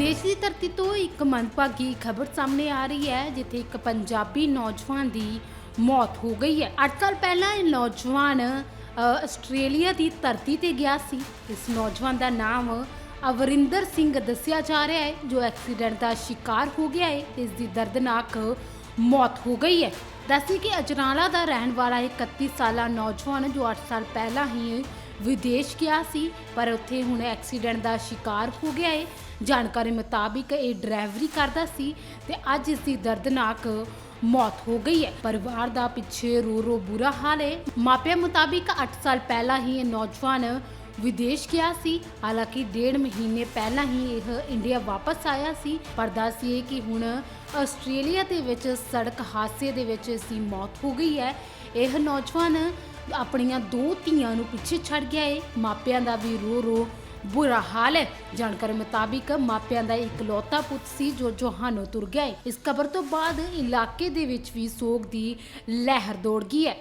ਵਿਦੇਸ਼ ਦੀ ਧਰਤੀ ਤੋਂ ਇੱਕ ਮੰਦਭਾਗੀ ਖਬਰ ਸਾਹਮਣੇ ਆ ਰਹੀ ਹੈ, ਜਿੱਥੇ ਇੱਕ ਪੰਜਾਬੀ ਨੌਜਵਾਨ ਦੀ ਮੌਤ ਹੋ ਗਈ ਹੈ। 8 ਸਾਲ ਪਹਿਲਾਂ ਇਹ ਨੌਜਵਾਨ ਆਸਟ੍ਰੇਲੀਆ ਦੀ ਧਰਤੀ ਤੇ ਗਿਆ ਸੀ। ਇਸ ਨੌਜਵਾਨ ਦਾ ਨਾਮ ਅਵਰਿੰਦਰ ਸਿੰਘ ਦੱਸਿਆ ਜਾ ਰਿਹਾ ਹੈ, ਜੋ ਐਕਸੀਡੈਂਟ ਦਾ ਸ਼ਿਕਾਰ ਹੋ ਗਿਆ ਹੈ। ਤੇ ਇਸ ਦੀ ਦਰਦਨਾਕ ਮੌਤ ਹੋ ਗਈ ਹੈ। ਦੱਸੀ ਕਿ ਅਜਨਾਲਾ ਦਾ ਰਹਿਣ ਵਾਲਾ ਇਹ 31 ਸਾਲਾ ਨੌਜਵਾਨ, ਜੋ 8 ਸਾਲ ਪਹਿਲਾਂ ਹੀ ਵਿਦੇਸ਼ ਗਿਆ ਸੀ, ਪਰ ਉੱਥੇ ਹੁਣ ਐਕਸੀਡੈਂਟ ਦਾ ਸ਼ਿਕਾਰ ਹੋ ਗਿਆ ਹੈ ਜਾਣਕਾਰੀ ਮੁਤਾਬਿਕ ਇਹ ਡਰਾਈਵਰੀ ਕਰਦਾ ਸੀ ਤੇ ਅੱਜ ਇਸ ਦੀ ਦਰਦਨਾਕ ਮੌਤ ਹੋ ਗਈ ਹੈ। ਪਰਿਵਾਰ ਦਾ ਪਿੱਛੇ ਰੋ ਰੋ ਬੁਰਾ ਹਾਲ ਹੈ ਮਾਪਿਆਂ ਮੁਤਾਬਿਕ 8 ਸਾਲ ਪਹਿਲਾਂ ਹੀ ਇਹ ਨੌਜਵਾਨ ਵਿਦੇਸ਼ ਗਿਆ ਸੀ। ਹਾਲਾਂਕਿ ਡੇਢ ਮਹੀਨੇ ਪਹਿਲਾਂ ਹੀ ਇਹ ਇੰਡੀਆ ਵਾਪਸ ਆਇਆ ਸੀ। ਪਰ ਦੱਸੀਏ ਕਿ ਹੁਣ ਆਸਟ੍ਰੇਲੀਆ ਦੇ ਵਿੱਚ ਸੜਕ ਹਾਦਸੇ ਦੇ ਵਿੱਚ ਇਸ ਦੀ ਮੌਤ ਹੋ ਗਈ ਹੈ। ਇਹ ਨੌਜਵਾਨ ਆਪਣੀਆਂ ਦੋ ਧੀਆਂ ਨੂੰ ਪਿੱਛੇ ਛੱਡ ਗਿਆ ਏ। ਮਾਪਿਆਂ ਦਾ ਵੀ ਰੋ ਰੋ ਬੁਰਾ ਹਾਲ ਹੈ। ਜਾਣਕਾਰੀ ਮੁਤਾਬਿਕ ਮਾਪਿਆਂ ਦਾ ਇਕਲੌਤਾ ਪੁੱਤ ਸੀ ਜੋ ਜੋਹਾਨੋਂ ਤੁਰ ਗਿਆ ਏ। ਇਸ ਖਬਰ ਤੋਂ ਬਾਅਦ ਇਲਾਕੇ ਦੇ ਵਿੱਚ ਵੀ ਸੋਗ ਦੀ ਲਹਿਰ ਦੌੜ ਗਈ ਹੈ।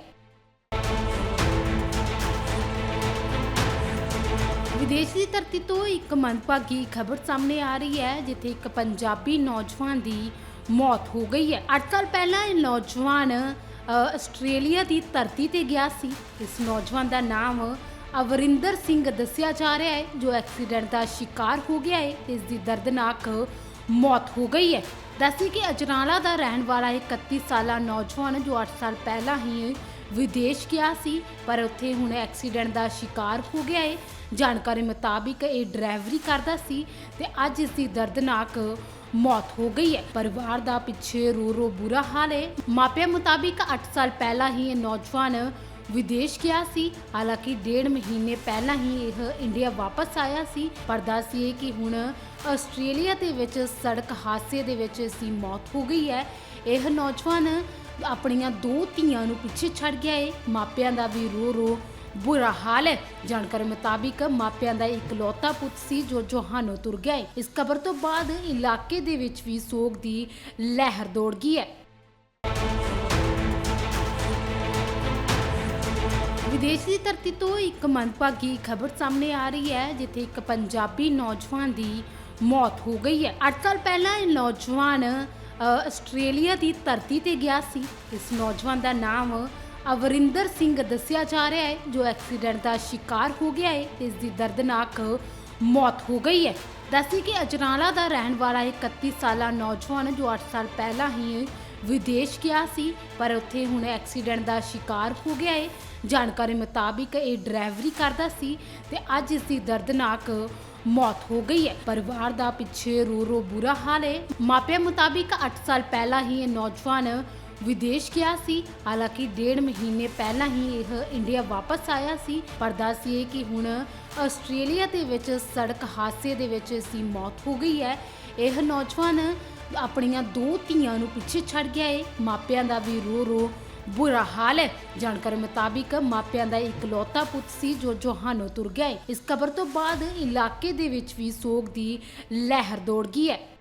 ਵਿਦੇਸ਼ ਦੀ ਧਰਤੀ ਤੋਂ ਇੱਕ ਮੰਦਭਾਗੀ ਖਬਰ ਸਾਹਮਣੇ ਆ ਰਹੀ ਹੈ, ਜਿੱਥੇ ਇੱਕ ਪੰਜਾਬੀ ਨੌਜਵਾਨ ਦੀ ਮੌਤ ਹੋ ਗਈ ਹੈ। 8 ਸਾਲ ਪਹਿਲਾਂ ਇਹ ਨੌਜਵਾਨ ਆਸਟ੍ਰੇਲੀਆ ਦੀ ਧਰਤੀ ਤੇ ਗਿਆ ਸੀ। ਇਸ ਨੌਜਵਾਨ ਦਾ ਨਾਮ ਅਵਰਿੰਦਰ ਸਿੰਘ ਦੱਸਿਆ ਜਾ ਰਿਹਾ ਹੈ, ਜੋ ਐਕਸੀਡੈਂਟ ਦਾ ਸ਼ਿਕਾਰ ਹੋ ਗਿਆ ਹੈ। ਤੇ ਇਸ ਦੀ ਦਰਦਨਾਕ ਮੌਤ ਹੋ ਗਈ ਹੈ। ਦੱਸੀ ਕਿ ਅਜਨਾਲਾ ਦਾ ਰਹਿਣ ਵਾਲਾ ਇਹ 31 ਸਾਲਾ ਨੌਜਵਾਨ, ਜੋ 8 ਸਾਲ ਪਹਿਲਾਂ ਹੀ ਵਿਦੇਸ਼ ਗਿਆ ਸੀ, ਪਰ ਉੱਥੇ ਹੁਣ ਐਕਸੀਡੈਂਟ ਦਾ ਸ਼ਿਕਾਰ ਹੋ ਗਿਆ ਏ। ਜਾਣਕਾਰੀ ਮੁਤਾਬਿਕ ਇਹ ਡਰਾਈਵਰੀ ਕਰਦਾ ਸੀ ਤੇ ਅੱਜ ਇਸ ਦੀ ਦਰਦਨਾਕ ਮੌਤ ਹੋ ਗਈ ਹੈ। ਪਰਿਵਾਰ ਦਾ ਪਿੱਛੇ ਰੋ ਰੋ ਬੁਰਾ ਹਾਲ ਹੈ ਮਾਪਿਆਂ ਮੁਤਾਬਿਕ 8 ਸਾਲ ਪਹਿਲਾਂ ਹੀ ਇਹ ਨੌਜਵਾਨ ਵਿਦੇਸ਼ ਗਿਆ ਸੀ। ਹਾਲਾਂਕਿ ਡੇਢ ਮਹੀਨੇ ਪਹਿਲਾਂ ਹੀ ਇਹ ਇੰਡੀਆ ਵਾਪਸ ਆਇਆ ਸੀ। ਪਰ ਦੱਸੀਏ ਕਿ ਹੁਣ ਆਸਟ੍ਰੇਲੀਆ ਦੇ ਵਿੱਚ ਸੜਕ ਹਾਦਸੇ ਦੇ ਵਿੱਚ ਇਸ ਦੀ ਮੌਤ ਹੋ ਗਈ ਹੈ। ਇਹ ਨੌਜਵਾਨ ਆਪਣੀਆਂ ਦੋ ਧੀਆਂ ਨੂੰ ਪਿੱਛੇ ਛੱਡ ਗਿਆ ਹੈ ਮਾਪਿਆਂ ਦਾ ਵੀ ਰੋ ਰੋ ਬੁਰਾ ਹਾਲ ਹੈ। ਜਾਣਕਾਰੀ ਮੁਤਾਬਿਕ ਮਾਪਿਆਂ ਦਾ ਇਕਲੌਤਾ ਪੁੱਤ ਸੀ ਜੋ ਜੋਹਾਨੋਂ ਤੁਰ ਗਿਆ ਹੈ ਇਸ ਖਬਰ ਤੋਂ ਬਾਅਦ ਇਲਾਕੇ ਦੇ ਵਿੱਚ ਵੀ ਸੋਗ ਦੀ ਲਹਿਰ ਦੌੜ ਗਈ ਹੈ। ਵਿਦੇਸ਼ ਦੀ ਧਰਤੀ ਤੋਂ ਇੱਕ ਮੰਦਭਾਗੀ ਖਬਰ ਸਾਹਮਣੇ ਆ ਰਹੀ ਹੈ, ਜਿੱਥੇ ਇੱਕ ਪੰਜਾਬੀ ਨੌਜਵਾਨ ਦੀ ਮੌਤ ਹੋ ਗਈ ਹੈ। 8 ਸਾਲ ਪਹਿਲਾਂ ਇਹ ਨੌਜਵਾਨ ਆਸਟ੍ਰੇਲੀਆ ਦੀ ਧਰਤੀ ਤੇ ਗਿਆ ਸੀ। ਇਸ ਨੌਜਵਾਨ ਦਾ ਨਾਮ ਅਵਰਿੰਦਰ ਸਿੰਘ ਦੱਸਿਆ ਜਾ ਰਿਹਾ ਹੈ, ਜੋ ਐਕਸੀਡੈਂਟ ਦਾ ਸ਼ਿਕਾਰ ਹੋ ਗਿਆ ਹੈ ਤੇ ਇਸ ਦੀ ਦਰਦਨਾਕ ਮੌਤ ਹੋ ਗਈ ਹੈ। ਦੱਸੀ ਕਿ ਅਜਨਾਲਾ ਦਾ ਰਹਿਣ ਵਾਲਾ ਇਹ 31 ਸਾਲਾ ਨੌਜਵਾਨ, ਜੋ 8 ਸਾਲ ਪਹਿਲਾਂ ਹੀ ਵਿਦੇਸ਼ ਗਿਆ ਸੀ, ਪਰ ਉੱਥੇ ਹੁਣ ਐਕਸੀਡੈਂਟ ਦਾ ਸ਼ਿਕਾਰ ਹੋ ਗਿਆ ਹੈ ਜਾਣਕਾਰੀ ਮੁਤਾਬਿਕ ਇਹ ਡਰਾਈਵਰੀ ਕਰਦਾ ਸੀ ਤੇ ਅੱਜ ਇਸ ਦੀ ਦਰਦਨਾਕ ਮੌਤ ਹੋ ਗਈ ਹੈ। ਪਰਿਵਾਰ ਦਾ ਪਿੱਛੇ ਰੋ ਰੋ ਬੁਰਾ ਹਾਲ ਹੈ ਮਾਪਿਆਂ ਮੁਤਾਬਿਕ 8 ਸਾਲ ਪਹਿਲਾਂ ਹੀ ਇਹ ਨੌਜਵਾਨ ਵਿਦੇਸ਼ ਗਿਆ ਸੀ। ਹਾਲਾਂਕਿ ਡੇਢ ਮਹੀਨੇ ਪਹਿਲਾਂ ਹੀ ਇਹ ਇੰਡੀਆ ਵਾਪਸ ਆਇਆ ਸੀ। ਪਰ ਦੱਸੀਏ ਕਿ ਹੁਣ ਆਸਟ੍ਰੇਲੀਆ ਦੇ ਵਿੱਚ ਸੜਕ ਹਾਦਸੇ ਦੇ ਵਿੱਚ ਇਸ ਦੀ ਮੌਤ ਹੋ ਗਈ ਹੈ। ਇਹ ਨੌਜਵਾਨ ਆਪਣੀਆਂ ਦੋ ਧੀਆਂ ਨੂੰ ਪਿੱਛੇ ਛੱਡ ਗਿਆ ਏ। ਮਾਪਿਆਂ ਦਾ ਵੀ ਰੋ ਰੋ ਬੁਰਾ ਹਾਲ ਹੈ। ਜਾਣਕਾਰੀ ਮੁਤਾਬਿਕ ਮਾਪਿਆਂ ਦਾ ਇਕਲੌਤਾ ਪੁੱਤ ਸੀ ਜੋ ਜੋਹਾਨੋ ਤੁਰ ਗਿਆ ਏ। ਇਸ ਖਬਰ ਤੋਂ ਬਾਅਦ ਇਲਾਕੇ ਦੇ ਵਿੱਚ ਵੀ ਸੋਗ ਦੀ ਲਹਿਰ ਦੌੜ ਗਈ ਹੈ।